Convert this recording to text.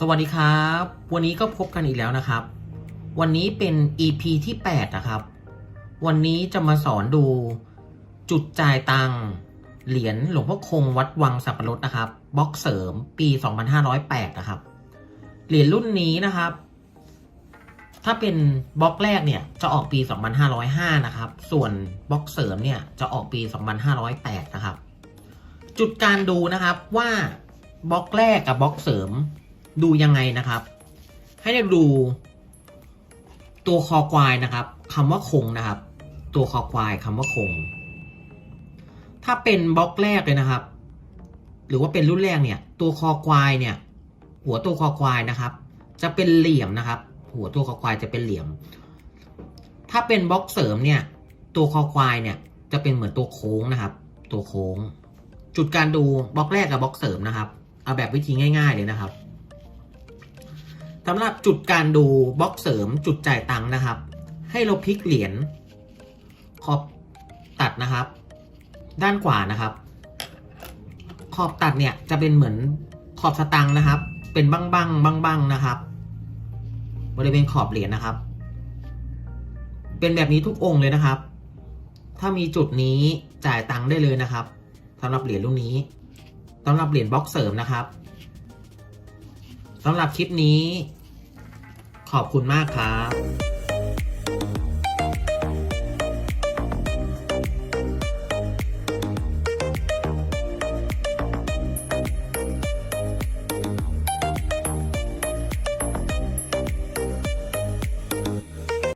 สวัสดีครับ วันนี้ก็พบกันอีกแล้วนะครับ วันนี้เป็น EP ที่ 8 นะครับ วันนี้จะมาสอนดูจุดจ่ายตังเหรียญหลวงพ่อคงวัดวังสับปะรดนะครับบล็อกเสริมปี 2508 นะครับ เหรียญรุ่นนี้นะครับ ถ้าเป็นบล็อกแรกเนี่ยจะออกปี 2505 นะครับ ส่วนบล็อกเสริมเนี่ยจะออกปี 2508 นะครับ จุดการดูนะครับว่าบล็อกแรกกับบล็อกเสริม ดูยังไงนะครับ ให้ได้ดู ตัวคอควายนะครับคำว่าคงนะครับ ตัวคอควายคำว่าคง ถ้าเป็นบล็อกแรกเลยนะครับ หรือว่าเป็นรุ่นแรกเนี่ย ตัวคอควายเนี่ย หัวตัวคอควายนะครับ จะเป็นเหลี่ยมนะครับ หัวตัวคอควายจะเป็นเหลี่ยม ถ้าเป็นบล็อกเสริมเนี่ย ตัวคอควายเนี่ยจะเป็นเหมือนตัวโค้งนะครับ ตัวโค้ง จุดการดูบล็อกแรกกับบล็อกเสริมนะครับ เอาแบบวิธีง่าย ๆ เลยนะครับ สำหรับจุดการดูบล็อกเสริมจุดจ่ายตังค์นะครับ ให้เราพลิกเหรียญขอบตัดนะครับ ด้านขวานะครับ ขอบตัดเนี่ยจะเป็นเหมือนขอบสตังค์นะครับ เป็นบ้างบ้างบ้างบ้างๆนะครับ บริเวณขอบเหรียญนะครับ เป็นแบบนี้ทุกองค์เลยนะครับ ถ้ามีจุดนี้จ่ายตังค์ได้เลยนะครับสำหรับเหรียญรุ่นนี้สำหรับเหรียญบล็อกเสริมนะครับ สำหรับคลิปนี้ ขอบคุณมากครับ